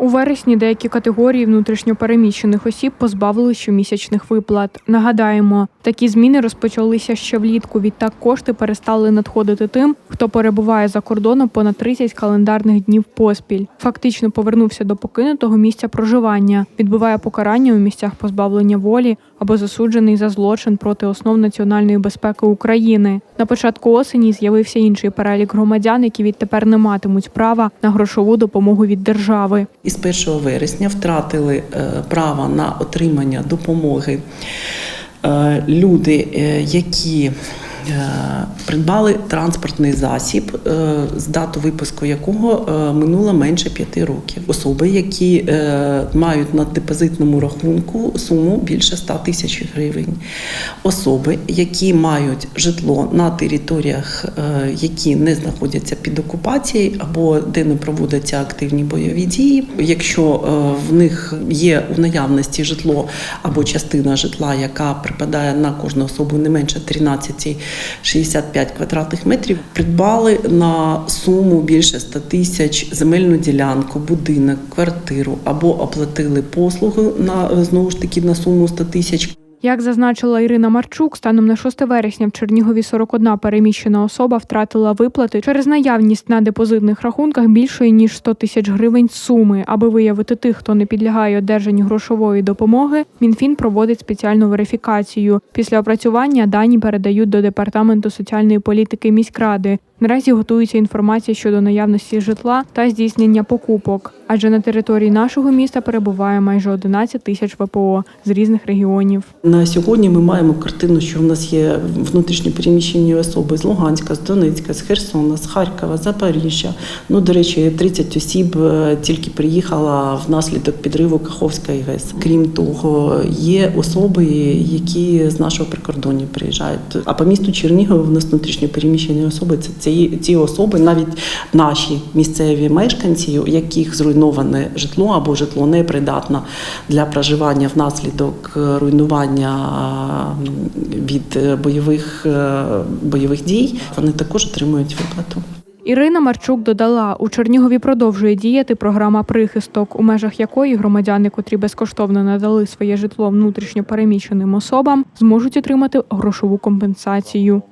У вересні деякі категорії внутрішньопереміщених осіб позбавили щомісячних виплат. Нагадаємо, такі зміни розпочалися ще влітку. Відтак кошти перестали надходити тим, хто перебуває за кордоном понад 30 календарних днів поспіль. Фактично повернувся до покинутого місця проживання, відбуває покарання у місцях позбавлення волі або засуджений за злочин проти основ національної безпеки України. На початку осені з'явився інший перелік громадян, які відтепер не матимуть права на грошову допомогу від держави. Із 1 вересня втратили е, право на отримання допомоги е, люди, е, які придбали транспортний засіб, е, з дату випуску якого е, минуло менше 5 років. Особи, які е, мають на депозитному рахунку суму більше 100 тисяч гривень. Особи, які мають житло на територіях, е, які не знаходяться під окупацією або де не проводяться активні бойові дії. Якщо е, в них є у наявності житло або частина житла, яка припадає на кожну особу не менше 13,65 квадратних метрів, придбали на суму більше 100 тисяч земельну ділянку, будинок, квартиру або оплатили послуги на знову ж таки на суму 100 тисяч. Як зазначила Ірина Марчук, станом на 6 вересня в Чернігові 41 переміщена особа втратила виплати через наявність на депозитних рахунках більшої ніж 100 тисяч гривень суми. Аби виявити тих, хто не підлягає одержанню грошової допомоги, МінФін проводить спеціальну верифікацію. Після опрацювання дані передають до департаменту соціальної політики міськради. Наразі готується інформація щодо наявності житла та здійснення покупок. Адже на території нашого міста перебуває майже 11 тисяч ВПО з різних регіонів. На сьогодні ми маємо картину, що в нас є внутрішньо переміщені особи з Луганська, з Донецька, з Херсона, з Харкова, Запоріжжя. Ну, до речі, 30 осіб е, тільки приїхала внаслідок підриву Каховської ГЕС. Крім того, є особи, які з нашого прикордоння приїжджають. А по місту Чернігова в нас внутрішньо переміщені особи це ці, ці особи, навіть наші місцеві мешканці, у яких зруйноване житло або житло непридатне для проживання внаслідок е, руйнування від е, бойових, е, бойових дій, вони також отримують виплату. Ірина Марчук додала, у Чернігові продовжує діяти програма прихисток, у межах якої громадяни, котрі безкоштовно надали своє житло внутрішньо переміщеним особам, зможуть отримати грошову компенсацію.